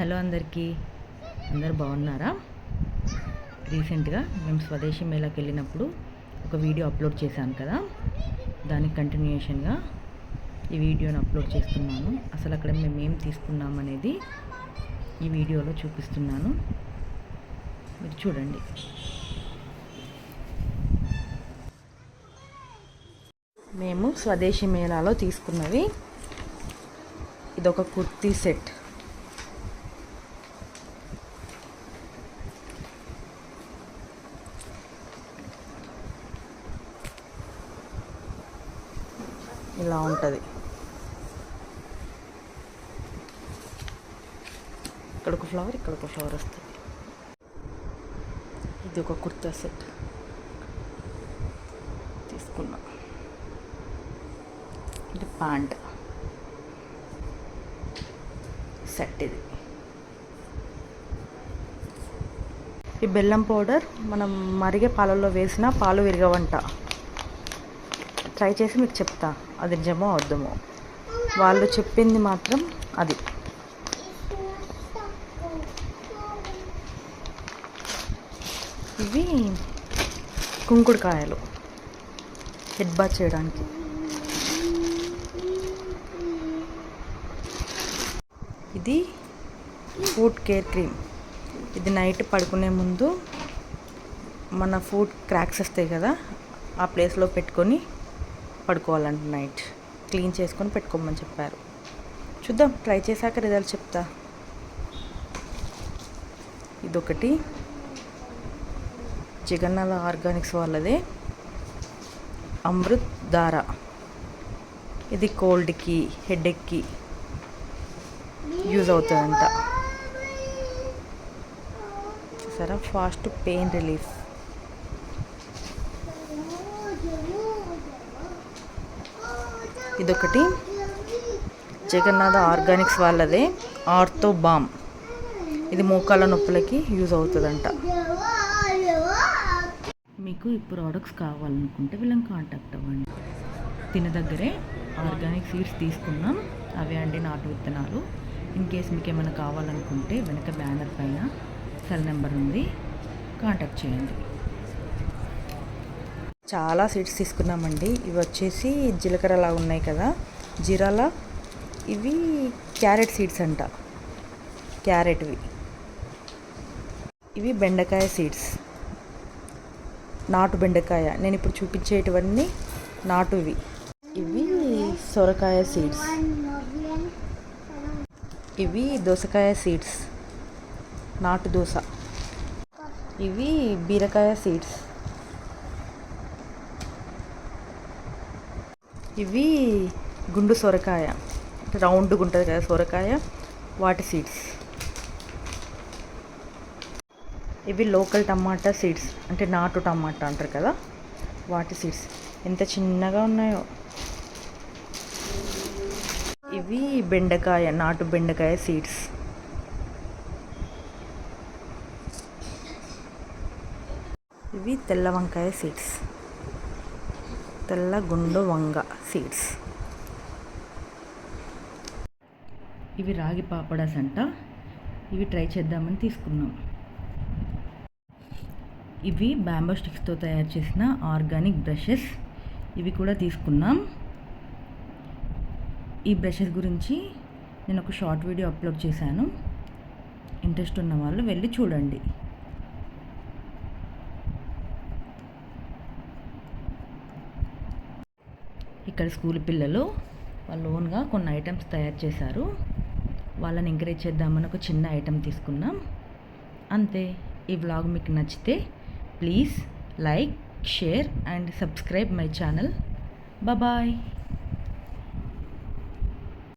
Hello అందరికీ. అందరు బాగున్నారా? రీసెంట్గా మేము స్వదేశీ మేళాకి వెళ్ళినప్పుడు ఒక వీడియో అప్లోడ్ చేశాను కదా? దానికి కంటిన్యూషన్గా ఈ వీడియోని అప్లోడ్ చేస్తున్నాను. అసలు అక్కడ మేము ఏం తీసుకున్నాం అనేది ఈ వీడియోలో చూపిస్తున్నాను. మీరు చూడండి. మేము స్వదేశీ మేళాలో తీసుకున్నవి ఇదొక కుర్తీ సెట్. ఇలా ఉంటుంది. ఇక్కడ ఒక ఫ్లవర్ ఇక్కడ ఒక ఫ్లవర్ వస్తుంది. ఇది ఒక కుర్తా సెట్. తీసుకున్నా. ఇది ప్యాంట్. సెట్ ఇది. ఈ బెల్లం పౌడర్ మనం మరిగే పాలల్లో వేసిన పాలు విరగవంట. ట్రై చేసి మీకు చెప్తా. అది నిజమో అర్థమో వాళ్ళు చెప్పింది మాత్రం అది. ఇవి కుంకుడుకాయలు. హెడ్ బాత్ చేయడానికి. ఇది ఫుడ్ కేర్ క్రీమ్. ఇది నైట్ పడుకునే ముందు మన ఫుడ్ క్రాక్స్ వస్తాయి కదా ఆ ప్లేస్లో పెట్టుకొని పడుకోవాలంట నైట్. క్లీన్ చేసుకొని పెట్టుకోమని చెప్పారు. చూద్దాం ట్రై చేశాక రిజల్ట్ చెప్తా. ఇదొకటి. జగన్నాథ ఆర్గానిక్స్ వాళ్ళదే. అమృత్ దార. ఇది కోల్డ్కి హెడేక్కి యూజ్ అవుతుందంట. చూసారా? Fast pain relief. ఇదొకటి. జగన్నాథ ఆర్గానిక్స్ వాళ్ళదే. Ortho balm. ఇది మోకాళ్ళ నొప్పులకి యూజ్ అవుతుందంట. మీకు ఈ ప్రోడక్ట్స్ కావాలనుకుంటే వీళ్ళని కాంటాక్ట్ అవ్వండి. తిన దగ్గరే ఆర్గానిక్ సీడ్స్ తీసుకున్నాం అవే అండి నాటు విత్తనాలు. ఇన్ కేస్ మీకు ఏమైనా కావాలనుకుంటే వెనక బ్యానర్ పైన సెల్ నెంబర్ ఉంది. కాంటాక్ట్ చేయండి. చాలా సీడ్స్ తీసుకున్నామండి. ఇవి వచ్చేసి జీలకర్రలా ఉన్నాయి కదా జీరాల? ఇవి క్యారెట్ సీడ్స్ అంట. క్యారెట్వి. ఇవి బెండకాయ సీడ్స్. నాటు బెండకాయ. నేను ఇప్పుడు చూపించేటివన్నీ నాటువి. ఇవి సొరకాయ సీడ్స్. ఇవి దోసకాయ సీడ్స్. నాటు దోస ఇవి బీరకాయ సీడ్స్. ఇవి గుండు సొరకాయ. రౌండ్గా ఉంటుంది కదా సొరకాయ వాటి సీడ్స్ ఇవి లోకల్ టమాటా సీడ్స్ అంటే నాటు టమాటా అంటారు కదా వాటి సీడ్స్ ఎంత చిన్నగా ఉన్నాయో. ఇవి బెండకాయ నాటు బెండకాయ సీడ్స్ ఇవి తెల్ల వంకాయ సీడ్స్ తెల్ల గుండు వంగ సీడ్స్. ఇవి రాగి పాపడాస్ అంట ఇవి ట్రై చేద్దామని తీసుకున్నాం. ఇవి బ్యాంబో స్టిక్స్తో తయారు చేసిన ఆర్గానిక్ బ్రషెస్. ఇవి కూడా తీసుకున్నాం. ఈ బ్రషెస్ గురించి నేను ఒక షార్ట్ వీడియో అప్లోడ్ చేశాను. ఇంట్రెస్ట్ ఉన్న వాళ్ళు వెళ్ళి చూడండి. ఇక్కడ స్కూల్ పిల్లలు వాళ్ళు ఓన్గా కొన్ని ఐటమ్స్ తయారు చేశారు. వాళ్ళని ఎంకరేజ్ చేద్దామని ఒక చిన్న ఐటెం తీసుకున్నాం. అంతే ఈ వ్లాగ్ మీకు నచ్చితే please like share and subscribe my channel. Bye.